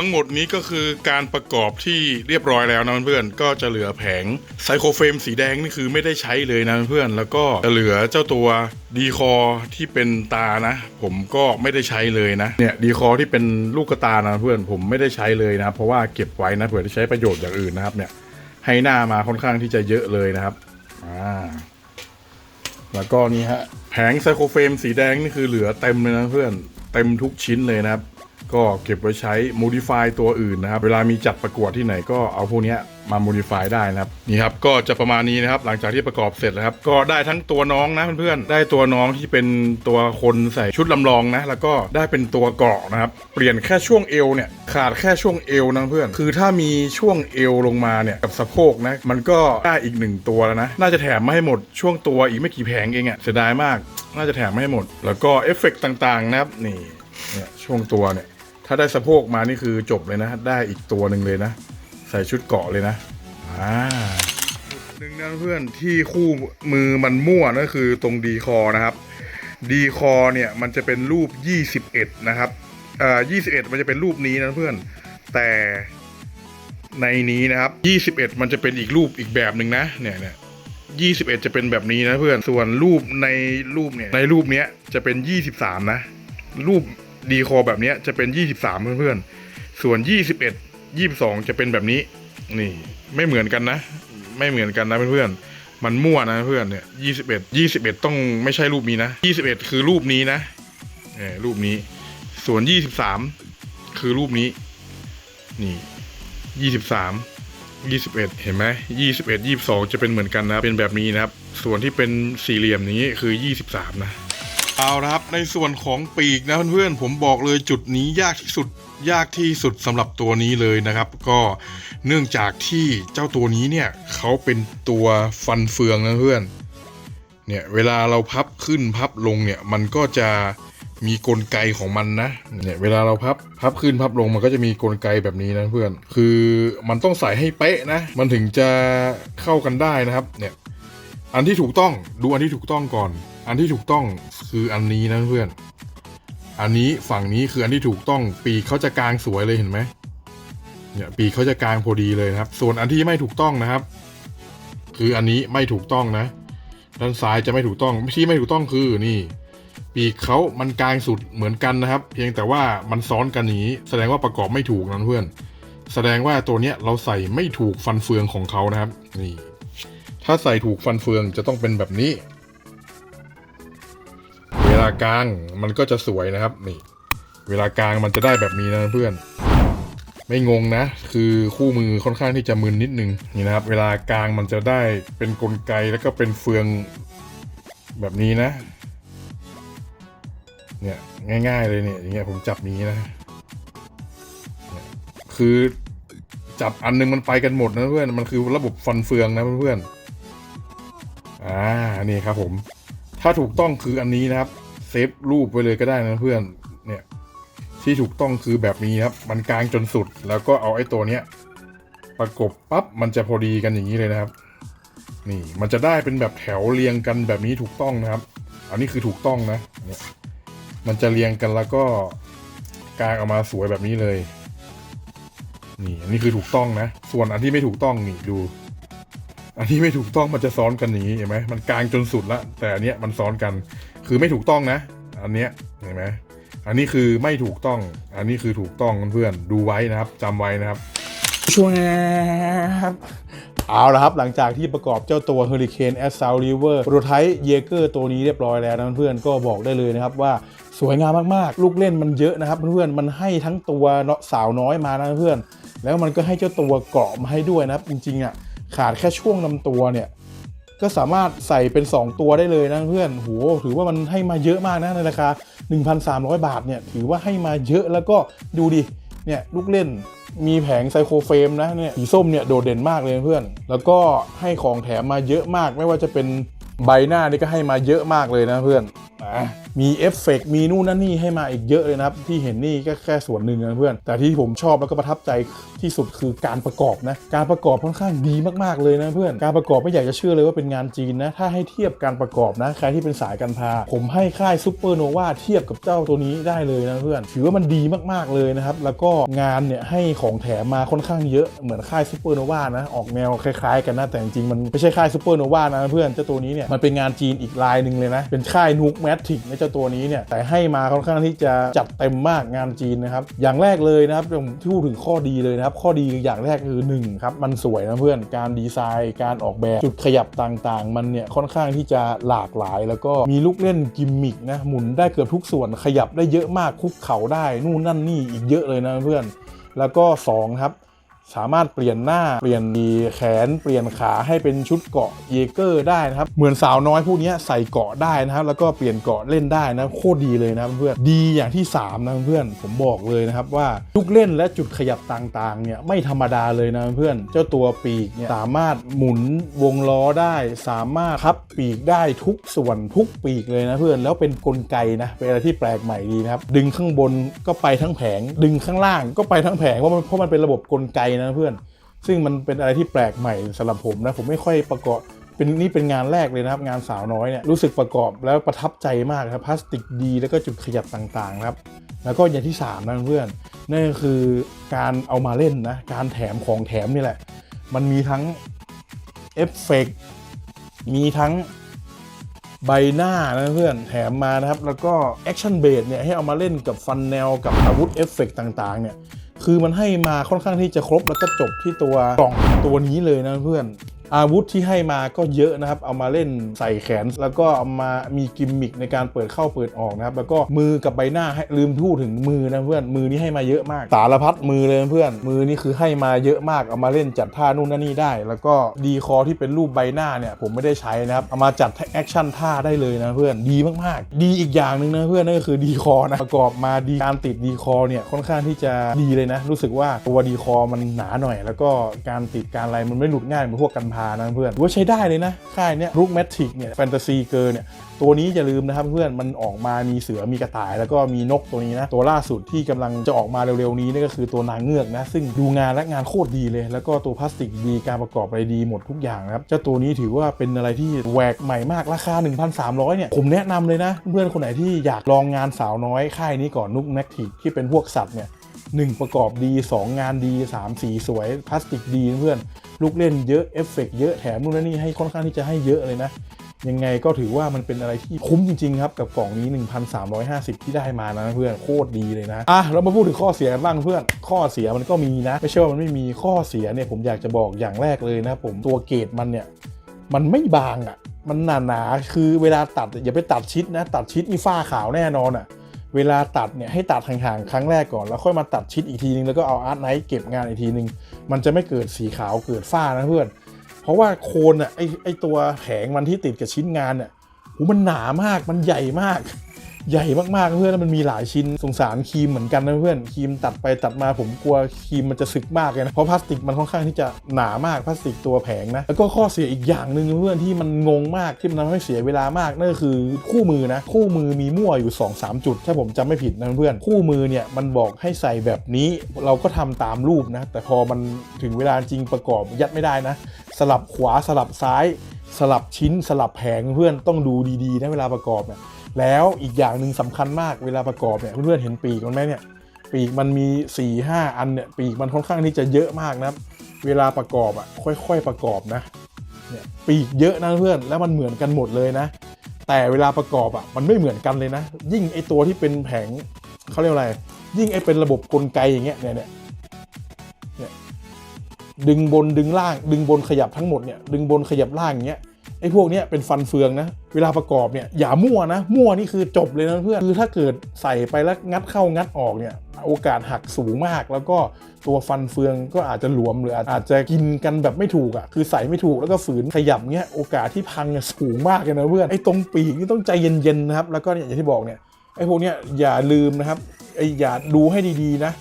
ทั้งหมดนี้ก็คือการประกอบที่เรียบร้อยแล้วนะเพื่อนก็จะเหลือแผงไซโครเฟรมสีแดงนี่คือไม่ได้ใช้เลยนะเพื่อนแล้วก็จะเหลือเจ้าตัวดีคอที่เป็นตานะ ผมก็ไม่ได้ใช้เลยนะเนี่ยดีคอที่เป็นลูกกระตานะเพื่อนผมไม่ได้ใช้เลยนะ เพราะว่าเก็บไว้นะเผื่อจะใช้ประโยชน์อย่างอื่นนะครับเนี่ยให้หน้ามาค่อนข้างที่จะเยอะเลยนะครับอ่าแล้วก็นี่ฮะแผงไซโครเฟรมสีแดงนี่คือเหลือเต็มเลยนะเพื่อนเต็มทุกชิ้นเลยนะครับ ก็เก็บไว้ใช้ modify ตัวอื่นนะครับ เวลามีจัดประกวดที่ไหนก็เอาพวกนี้มา modify ได้นะครับ นี่ครับ ก็จะประมาณนี้นะครับ หลังจากที่ประกอบเสร็จแล้วครับ ก็ได้ทั้งตัวน้องนะเพื่อนๆ ได้ตัวน้องที่เป็นตัวคนใส่ชุดลำลองนะ แล้วก็ได้เป็นตัวเกาะนะครับ เปลี่ยนแค่ช่วงเอวเนี่ย ขาดแค่ช่วงเอวนะเพื่อน คือถ้ามีช่วงเอวลงมาเนี่ยกับสะโพกนะ มันก็ได้อีกหนึ่งตัวแล้วนะ น่าจะแถมมาให้หมดช่วงตัวอีกไม่กี่แผงเองอะเสียดายมาก น่าจะแถมมาให้หมด แล้วก็เอฟเฟกต์ต่างๆนะครับ นี่เนี่ยช่วงตัวเนี่ย ถ้าได้สะโพกมานี่คือจบเลยนะ ได้อีกตัวหนึ่งเลยนะ ใส่ชุดเกาะเลยนะอ่าหนึ่งนะเพื่อนที่คู่มือมันมั่วนั่นคือตรงดีคอนะครับดีคอเนี่ยมันจะเป็นรูป 21 นะครับเอ่อ21 มันจะเป็นรูปนี้นะเพื่อน แต่ในนี้นะครับ 21 มันจะเป็นอีกรูปอีกแบบหนึ่งนะ เนี่ยเนี่ย21 จะเป็นแบบนี้นะเพื่อน ส่วนรูปในรูปเนี่ย ในรูปเนี้ยจะเป็น 23 นะ รูป ดีคอแบบนี้จะเป็น 23 เพื่อนๆ ส่วน 21 22 จะเป็นแบบนี้ นี่ ไม่เหมือนกันนะ ไม่เหมือนกันนะเพื่อนๆ มันมั่วนะเพื่อนเนี่ย 21 21 ต้องไม่ใช่รูปนี้นะ 21 คือรูปนี้นะเออรูปนี้ ส่วน 23 คือรูปนี้ นี่ 23 21 เห็นไหม21 22 จะเป็นเหมือนกันนะ เป็นแบบนี้นะครับ ส่วนที่เป็นสี่เหลี่ยมนี้คือ 23 นะ เอาละครับในส่วนของปีกนะเพื่อนๆผมบอกเลยจุดนี้ยากที่สุดยากที่สุดสำหรับตัวนี้เลยนะครับ ก็เนื่องจากที่เจ้าตัวนี้เนี่ยเขาเป็นตัวฟันเฟืองนะเพื่อนเนี่ยเวลาเราพับขึ้นพับลงเนี่ยมันก็จะมีกลไกของมันนะเนี่ยเวลาเราพับพับขึ้นพับลงมันก็จะมีกลไกแบบนี้นะเพื่อน คือมันต้องใส่ให้เป๊ะนะ มันถึงจะเข้ากันได้นะครับเนี่ยอันที่ถูกต้องดูอันที่ถูกต้องก่อน อันที่ถูกต้องคืออันนี้นะเพื่อน อันนี้ฝั่งนี้คืออันที่ถูกต้องปีกเขาจะกลางสวยเลยเห็นไหมเนี่ยปีกเขาจะกลางพอดีเลยนะครับ ส่วนอันที่ไม่ถูกต้องนะครับ คืออันนี้ไม่ถูกต้องนะ ด้านซ้ายจะไม่ถูกต้องที่ไม่ถูกต้องคือนี่ปีกเขามันกลางสุดเหมือนกันนะครับ เพียงแต่ว่ามันซ้อนกันอย่างนี้ แสดงว่าประกอบไม่ถูกนะเพื่อน แสดงว่าตัวเนี้ยเราใส่ไม่ถูกฟันเฟืองของเขานะครับ นี่ ถ้าใส่ถูกฟันเฟืองจะต้องเป็นแบบนี้ ลากลางมันก็จะสวยนะครับ นี่ เวลากลางมันจะได้แบบนี้นะเพื่อน ไม่งงนะ คือคู่มือค่อนข้างที่จะมึนนิดนึงนี่นะครับ เวลากลางมันจะได้เป็นกลไกแล้วก็เป็นเฟืองแบบนี้นะ เนี่ยง่าย ๆ เลยเนี่ยอย่างเงี้ยผมจับนี้นะคือจับอันนึงมันไปกันหมดนะเพื่อนมันคือระบบฟันเฟืองนะเพื่อนอ่านี่ครับผม ถ้าถูกต้องคืออันนี้นะครับ เซฟรูปไว้เลยก็ได้นะเพื่อนเนี่ยที่ถูกต้องคือแบบนี้ครับ มันกลางจนสุดแล้วก็เอาไอ้ตัวเนี้ยประกบปั๊บมันจะพอดีกันอย่างนี้เลยนะครับ นี่มันจะได้เป็นแบบแถวเรียงกันแบบนี้ถูกต้องนะครับ อันนี้คือถูกต้องนะเนี่ยมันจะเรียงกันแล้วก็กลางออกมาสวยแบบนี้เลยนี่อันนี้คือถูกต้องนะ ส่วนอันที่ไม่ถูกต้องนี่ดู อันที่ไม่ถูกต้องมันจะซ้อนกันอย่างนี้เห็นไหมมันกลางจนสุดละแต่อันเนี้ยมันซ้อนกัน คือไม่ถูกต้องนะ อันเนี้ยเห็นไหมอันนี้คือไม่ถูกต้อง อันนี้คือถูกต้องเพื่อนๆดูไว้นะครับจำไว้นะครับช่วยครับเอาละครับ หลังจากที่ประกอบเจ้าตัว Hurricane a s s a u t River Prototype Jaeger ตัวนี้เรียบร้อยแล้วนะเพื่อนก็บอกได้เลยนะครับว่าสวยงามมากๆ ลูกเล่นมันเยอะนะครับเพื่อนมันให้ทั้งตัวเนาะสาวน้อยมานะเพื่อน แล้วมันก็ให้เจ้าตัวเกาะมาให้ด้วยนะครับจริงๆอะขาดแค่ช่วงลำตัวเนี่ย ก็สามารถใส่เป็น 2 ตัวได้เลยนะเพื่อนโหถือว่ามันให้มาเยอะมากนะในราคา 1,300 บาทเนี่ยถือว่าให้มาเยอะแล้วก็ดูดิเนี่ยลูกเล่นมีแผงไซโครเฟรมนะเนี่ยสีส้มเนี่ยโดดเด่นมากเลยเพื่อน แล้วก็ให้ของแถมมาเยอะมาก ไม่ว่าจะเป็นใบหน้านี่ก็ให้มาเยอะมากเลยนะเพื่อน มีเอฟเฟกต์มีนู่นนั่นนี่ให้มาอีกเยอะเลยนะครับ ที่เห็นนี่ก็แค่ส่วนหนึ่งนะเพื่อน แต่ที่ผมชอบแล้วก็ประทับใจที่สุดคือการประกอบนะ การประกอบค่อนข้างดีมากๆเลยนะเพื่อน การประกอบไม่อยากจะเชื่อเลยว่าเป็นงานจีนนะ ถ้าให้เทียบการประกอบนะใครที่เป็นสายการพา ผมให้ค่ายซูเปอร์โนวาเทียบกับเจ้าตัวนี้ได้เลยนะเพื่อน ถือว่ามันดีมากๆเลยนะครับ แล้วก็งานเนี่ยให้ของแถมมาค่อนข้างเยอะเหมือนค่ายซูเปอร์โนวานะ ออกแนวคล้ายๆ กันนะแต่จริงๆมันไม่ใช่ค่ายซูเปอร์โนวานะเพื่อนเจ้าตัวนี้เนี่ยมันเป็นงานจีนอีกลายหนึ่งเลยนะเป็นค่ายนุกแมทริกในเจ้าตัวนี้เนี่ยแต่ให้มาค่อนข้างที่จะจัดเต็มมากงานจีนนะครับ อย่างแรกเลยนะครับผมที่พูดถึงข้อดีเลยนะครับ ข้อดีอย่างแรกคือหนึ่งครับมันสวยนะเพื่อนการดีไซน์ การออกแบบจุดขยับต่างๆ มันเนี่ยค่อนข้างที่จะหลากหลาย แล้วก็มีลูกเล่นกิมมิกนะหมุนได้เกือบทุกส่วนขยับได้เยอะมากคุกเข่าได้นู่นนั่นนี่อีกเยอะเลยนะเพื่อน แล้วก็สองครับ สามารถเปลี่ยนหน้าเปลี่ยนแขนเปลี่ยนขาให้เป็นชุดเกาะเยเกอร์ได้นะครับเหมือนสาวน้อยพวกนี้ใส่เกาะได้นะครับแล้วก็เปลี่ยนเกาะเล่นได้นะโคตรดีเลยนะเพื่อนดีอย่างที่ 3 นะเพื่อนผมบอกเลยนะครับว่าลูกเล่นและจุดขยับต่างๆเนี่ยไม่ธรรมดาเลยนะเพื่อนเจ้าตัวปีกเนี่ยสามารถหมุนวงล้อได้ สามารถพับปีกได้ทุกส่วนทุกปีกเลยนะเพื่อนแล้วเป็นกลไกนะเป็นอะไรที่แปลกใหม่ดีนะครับดึงข้างบนก็ไปทั้งแผง ดึงข้างล่างก็ไปทั้งแผงเพราะมันเพราะมันเป็นระบบกลไกนะเพื่อน ซึ่งมันเป็นอะไรที่แปลกใหม่สำหรับผมนะ ผมไม่ค่อยประกอบเป็นนี่เป็นงานแรกเลยนะครับ งานสาวน้อยเนี่ยรู้สึกประกอบแล้วประทับใจมากครับพลาสติกดีแล้วก็จุดขยับต่างๆครับ แล้วก็อย่างที่3นะเพื่อนนั่นก็คือการเอามาเล่นนะ การแถมของแถมนี่แหละ มันมีทั้งเอฟเฟกต์มีทั้งใบหน้านะเพื่อนแถมมานะครับ แล้วก็แอคชั่นเบสเนี่ยให้เอามาเล่นกับฟันแนวกับอาวุธเอฟเฟกต์ต่างๆเนี่ย คือมันให้มาค่อนข้างที่จะครบแล้วก็จบที่ตัวกล่องตัวนี้เลยนะเพื่อน อาวุธที่ให้มาก็เยอะนะครับ เอามาเล่นใส่แขน แล้วก็เอามามีกิมมิคในการเปิดเข้าเปิดออกนะครับ แล้วก็มือกับใบหน้าให้ลืมพูดถึงมือนะเพื่อน มือนี้ให้มาเยอะมาก สารพัดมือเลยเพื่อน มือนี่คือให้มาเยอะมาก เอามาเล่นจัดท่านู่นนั่นนี่ได้ แล้วก็ดีคอที่เป็นรูปใบหน้าเนี่ยผมไม่ได้ใช้นะครับ เอามาจัดแอคชั่นท่าได้เลยนะเพื่อน ดีมากๆ ดีอีกอย่างหนึ่งนะเพื่อนนั่นก็คือดีคอนะ ประกอบมาดีการติดดีคอเนี่ยค่อนข้างที่จะดีเลยนะ รู้สึกว่าตัวดีคอมันหนาหน่อย แล้วก็การติดการอะไรมันไม่หลุดง่ายเหมือนพวกกันพานะเพื่อนว่าใช้ได้เลยนะ ค่ายเนี้ยรุกแมทริกเนี่ยแฟนตาซีเกิร์เนี่ยตัวนี้อย่าลืมนะครับเพื่อนมันออกมามีเสือมีกระต่าย แล้วก็มีนกตัวนี้นะ ตัวล่าสุดที่กำลังจะออกมาเร็วๆนี้นี่ก็คือตัวนางเงือกนะ ซึ่งดูงานและงานโคตรดีเลย แล้วก็ตัวพลาสติกดีการประกอบอะไรดีหมดทุกอย่างนะครับเจ้าตัวนี้ถือว่าเป็นอะไรที่แหวกใหม่มากราคา 1,300เนี่ยผมแนะนำเลยนะ เพื่อนคนไหนที่อยากลองงานสาวน้อยค่ายนี้ก่อนนุกแมกทิกที่เป็นพวกสัตว์เนี่ย หนึ่งประกอบดี 2 งานดี 3 สีสวย พลาสติกดีเพื่อน ลูกเล่นเยอะ เอฟเฟกต์เยอะแถมนู่นนี่ให้ค่อนข้างที่จะให้เยอะเลยนะ ยังไงก็ถือว่ามันเป็นอะไรที่คุ้มจริง ๆ ครับ กับกล่องนี้ 1,350 ที่ได้มานะเพื่อน โคตรดีเลยนะ อะเรามาพูดถึงข้อเสียกันบ้างเพื่อน ข้อเสียมันก็มีนะ ไม่ใช่ว่ามันไม่มีข้อเสียเนี่ยผมอยากจะบอกอย่างแรกเลยนะผมตัวเกรดมันเนี่ยมันไม่บางอะ่ะ มันหนาๆ คือเวลาตัดอย่าไปตัดชิดนะ ตัดชิดนี่ฝ้าขาวแน่นอนอะ เวลาตัดเนี่ยให้ตัดห่างๆครั้งแรกก่อนแล้วค่อยมาตัดชิดอีกทีนึงแล้วก็เอาอาร์ตไนท์เก็บงานอีกทีนึง มันจะไม่เกิดสีขาวเกิดฝ้านะเพื่อน เพราะว่าโคนอะไอไอตัวแผงมันที่ติดกับชิ้นงานเนี่ยหูมันหนามากมันใหญ่มาก ใหญ่มากๆเพื่อนแล้วมันมีหลายชิ้นสงสารครีมเหมือนกันนะเพื่อนครีมตัดไปตัดมาผมกลัวครีมมันจะสึกมากเลยนะเพราะพลาสติกมันค่อนข้างที่จะหนามากพลาสติกตัวแผงนะแล้วก็ข้อเสียอีกอย่างหนึ่งเพื่อนที่มันงงมากที่มันทำให้เสียเวลามากนั่นก็คือคู่มือนะคู่มือมีมั่วอยู่ 2 3 จุดถ้าผมจำไม่ผิดนะเพื่อนคู่มือเนี่ยมันบอกให้ใส่แบบนี้เราก็ทำตามรูปนะแต่พอมันถึงเวลาจริงประกอบยัดไม่ได้นะ สลับขวาสลับซ้าย สลับชิ้นสลับแผงเพื่อนต้องดูดีๆนะเวลาประกอบเนี่ย แล้วอีกอย่างหนึ่งสำคัญมากเวลาประกอบเนี่ยเพื่อนๆเห็นปีกมันไหมเนี่ยปีกมันมี4ี่ห้าอันเนี่ยปีกมันค่อนข้างที่จะเยอะมากนะครับ เวลาประกอบอะค่อยๆประกอบนะเนี่ยปีกเยอะนะเพื่อนแล้วมันเหมือนกันหมดเลยนะ แต่เวลาประกอบอะมันไม่เหมือนกันเลยนะ ยิ่งไอตัวที่เป็นแผงเขาเรียกอะไร ยิ่งไอเป็นระบบกลไกอย่างเงี้ยเนี่ยเนี่ยเนี่ยดึงบนดึงล่าง ดึงบนขยับทั้งหมดเนี่ยดึงบนขยับล่างอย่างเงี้ย ไอ้พวกนี้เป็นฟันเฟืองนะ เวลาประกอบเนี่ยอย่ามั่วนะ มั่วนี่คือจบเลยนะเพื่อนคือถ้าเกิดใส่ไปแล้วงัดเข้างัดออกเนี่ยโอกาสหักสูงมาก แล้วก็ตัวฟันเฟืองก็อาจจะหลวมหรืออาจจะกินกันแบบไม่ถูกอะคือใส่ไม่ถูกแล้วก็ฝืนขยับเงี้ยโอกาสที่พังเนี่ยสูงมากเลยนะเพื่อนไอ้ตรงปีกนี่ต้องใจเย็นๆนะครับแล้วก็เนี่ยอย่างที่บอกเนี่ยไอ้พวกเนี้ยอย่าลืมนะครับไอ้อย่าดูให้ดีๆนะ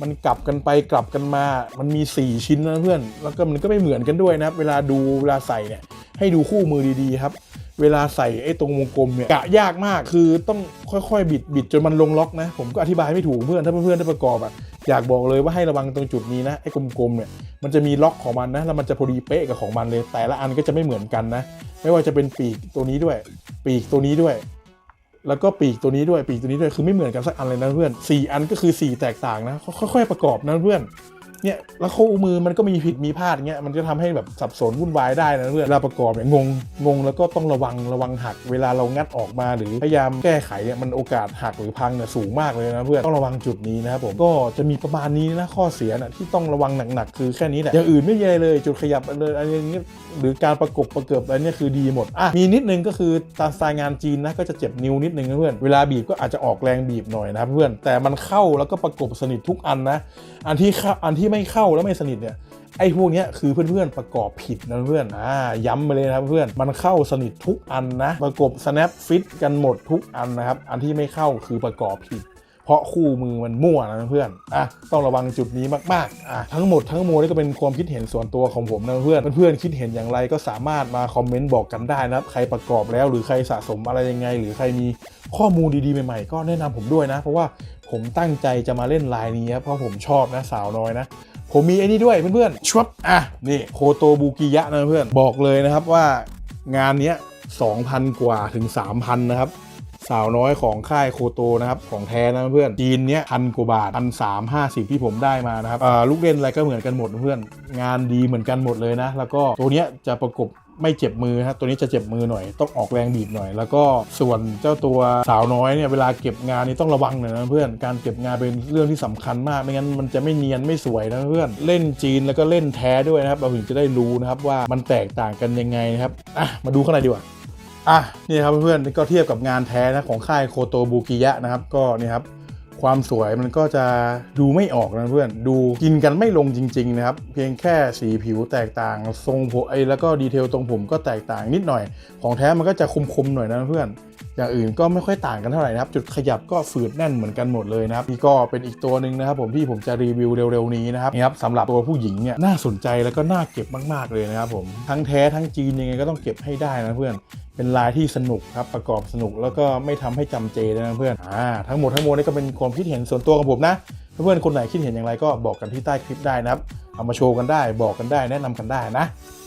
มันกลับกันไปกลับกันมา มันมี 4 ชิ้นนะเพื่อน แล้วก็มันก็ไม่เหมือนกันด้วยนะครับ เวลาดูเวลาใส่เนี่ย ให้ดูคู่มือดีๆครับ เวลาใส่ไอ้ตรงวงกลมเนี่ยกะยากมาก คือต้องค่อยๆ บิดบิดจนมันลงล็อกนะ ผมก็อธิบายไม่ถูกเพื่อน ถ้าเพื่อนๆได้ประกอบอะอยากบอกเลยว่าให้ระวังตรงจุดนี้นะ ไอ้กลมๆเนี่ย มันจะมีล็อกของมันนะ แล้วมันจะพอดีเป๊ะกับของมันเลย แต่ละอันก็จะไม่เหมือนกันนะ ไม่ว่าจะเป็นปีกตัวนี้ด้วย ปีกตัวนี้ด้วย แล้วก็ปีกตัวนี้ด้วยปีกตัวนี้ด้วยคือไม่เหมือนกันสักอันเลยนะเพื่อนสี่อันก็คือสี่แตกต่างนะค่อยๆประกอบนะเพื่อน เนี่ยแล้วคู่มือมันก็มีผิดมีพลาดเงี้ยมันจะทำให้แบบสับสนวุ่นวายได้นะเพื่อนเวลาประกอบเนี่ยงงงงแล้วก็ต้องระวังระวังหัก เวลาเรางัดออกมาหรือพยายามแก้ไขเนี่ยมันโอกาสหักหรือพังเนี่ยสูงมากเลยนะเพื่อนต้องระวังจุดนี้นะครับผมก็จะมีประมาณนี้นะข้อเสียนะที่ต้องระวังหนักๆคือแค่นี้แหละอย่างอื่นไม่มีอะไรเลยจุดขยับอะไรอะไรอย่างเงี้ยหรือการประกบประเกิบอะไรเนี่ยคือดีหมดอะมีนิดนึงก็คือตามสไตล์งานจีนนะก็จะเจ็บนิ้วนิดนึงนะเพื่อนเวลาบีบก็อาจจะออกแรงบีบหน่อยนะครับเพื่อนแต่มันเข้าแล้วก็ประกบสนิททุกอันนะอันที่อันที่ไม่เข้าแล้วไม่สนิทเนี่ยไอ้พวกนี้คือเพื่อนๆประกอบผิดนะเพื่อนอ่าย้ำไปเลยนะครับเพื่อนมันเข้าสนิททุกอันนะ ประกบ snap fit กันหมดทุกอันนะครับ อันที่ไม่เข้าคือประกอบผิด เพราะคู่มือมันมั่วนะเพื่อนอะต้องระวังจุดนี้มากๆอะทั้งหมดทั้งมวลนี่ก็เป็นความคิดเห็นส่วนตัวของผมนะเพื่อนเพื่อนคิดเห็นอย่างไรก็สามารถมาคอมเมนต์บอกกันได้นะครับใครประกอบแล้วหรือใครสะสมอะไรยังไง หรือใครมีข้อมูลดีๆใหม่ๆ ก็แนะนำผมด้วยนะ เพราะว่า ผมตั้งใจจะมาเล่นลายนี้ครับเพราะผมชอบนะสาวน้อยนะ ผมมีไอ้นี่ด้วยเพื่อนๆชวบอะนี่โคโตบูกิยะนะเพื่อนบอกเลยนะครับว่างานนี้2,000 กว่าถึง 3,000 นะครับ สาวน้อยของค่ายโคโตนะครับของแท้นะเพื่อนจีนเนี้ยพันกว่าบาทพันสามห้าสิบที่ผมได้มานะครับลูกเล่นอะไรก็เหมือนกันหมดเพื่อนงานดีเหมือนกันหมดเลยนะ แล้วก็ตัวเนี้ยจะประกบไม่เจ็บมือครับตัวนี้จะเจ็บมือหน่อย ต้องออกแรงบีบหน่อย แล้วก็ส่วนเจ้าตัวสาวน้อยเนี่ยเวลาเก็บงานนี่ต้องระวังหน่อยนะเพื่อนการเก็บงานเป็นเรื่องที่สำคัญมากไม่งั้นมันจะไม่เนียนไม่สวยนะเพื่อนเล่นจีนแล้วก็เล่นแท้ด้วยนะครับเราถึงจะได้รู้นะครับว่ามันแตกต่างกันยังไงนะครับอะมาดูข้างในดีกว่า อะนี่ครับเพื่อนๆก็เทียบกับงานแท้นะของค่ายโคโตบูกิยะนะครับ ก็นี่ครับความสวยมันก็จะดูไม่ออกนะเพื่อน ดูกินกันไม่ลงจริง ๆ นะครับ เพียงแค่สีผิวแตกต่าง ทรงผมไอ้แล้วก็ดีเทลตรงผมก็แตกต่างนิดหน่อย ของแท้มันก็จะคมๆหน่อยนะเพื่อน อย่างอื่นก็ไม่ค่อยต่างกันเท่าไหร่นะครับ จุดขยับก็ฝืดแน่นเหมือนกันหมดเลยนะครับนี่ก็เป็นอีกตัวหนึ่งนะครับ ผมที่ผมจะรีวิวเร็วๆนี้นะครับนี่ครับสำหรับตัวผู้หญิงเนี่ยน่าสนใจแล้วก็น่าเก็บมากๆเลยนะครับผมทั้งแท้ทั้งจีนยังไงก็ต้องเก็บให้ได้นะเพื่อน เป็นลายที่สนุกครับประกอบสนุกแล้วก็ไม่ทำให้จำเจเลยนะเพื่อนอ่าทั้งหมดทั้งมวลนี่ก็เป็นความคิดเห็นส่วนตัวของผมนะเพื่อนคนไหนคิดเห็นอย่างไรก็บอกกันที่ใต้คลิปได้นะครับเอามาโชว์กันได้บอกกันได้แนะนำกันได้นะ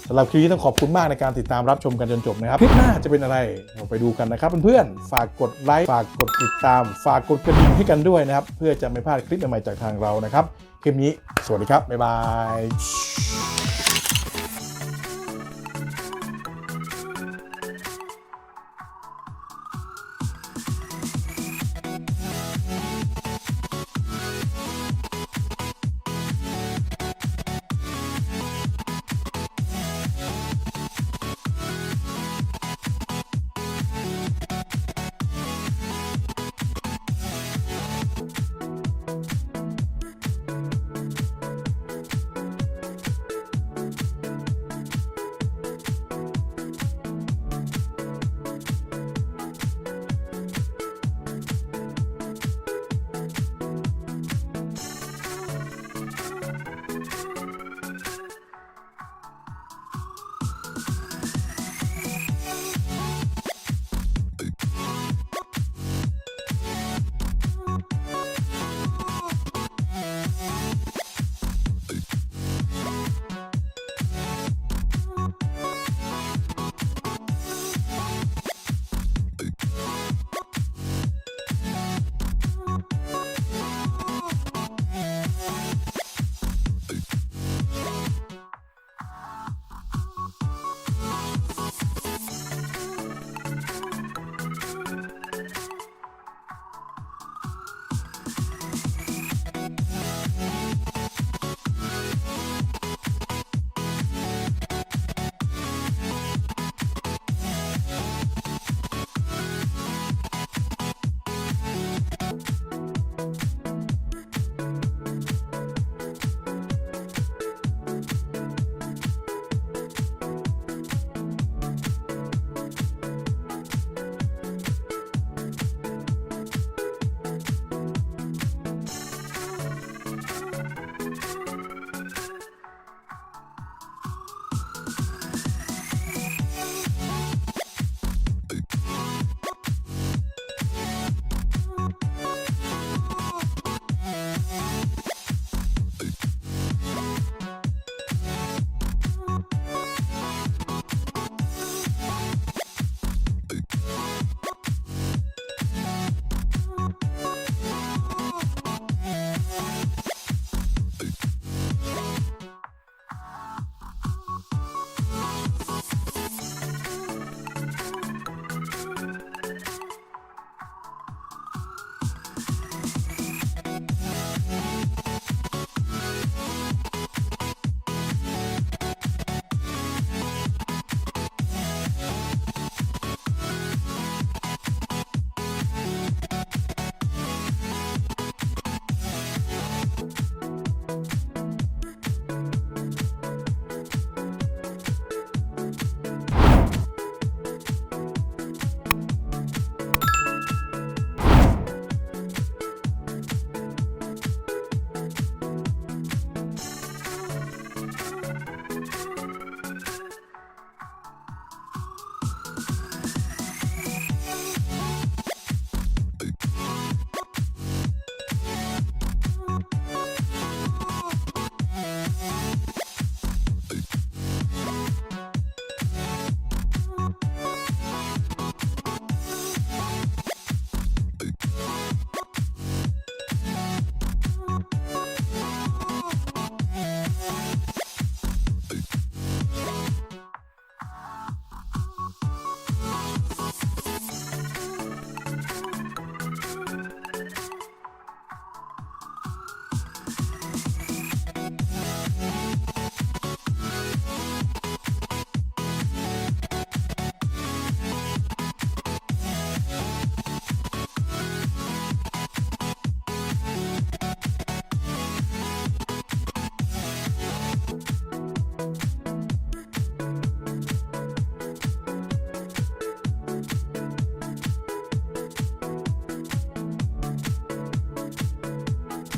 สำหรับคลิปนี้ต้องขอบคุณมากในการติดตามรับชมกันจนจบนะครับคลิปหน้าจะเป็นอะไรเราไปดูกันนะครับเพื่อนๆฝากกดไลค์ฝากกดติดตาม ฝากกดกระดิ่งให้กันด้วยนะครับ เพื่อจะไม่พลาดคลิปใหม่ๆจากทางเรานะครับคลิปนี้สวัสดีครับบ๊ายบาย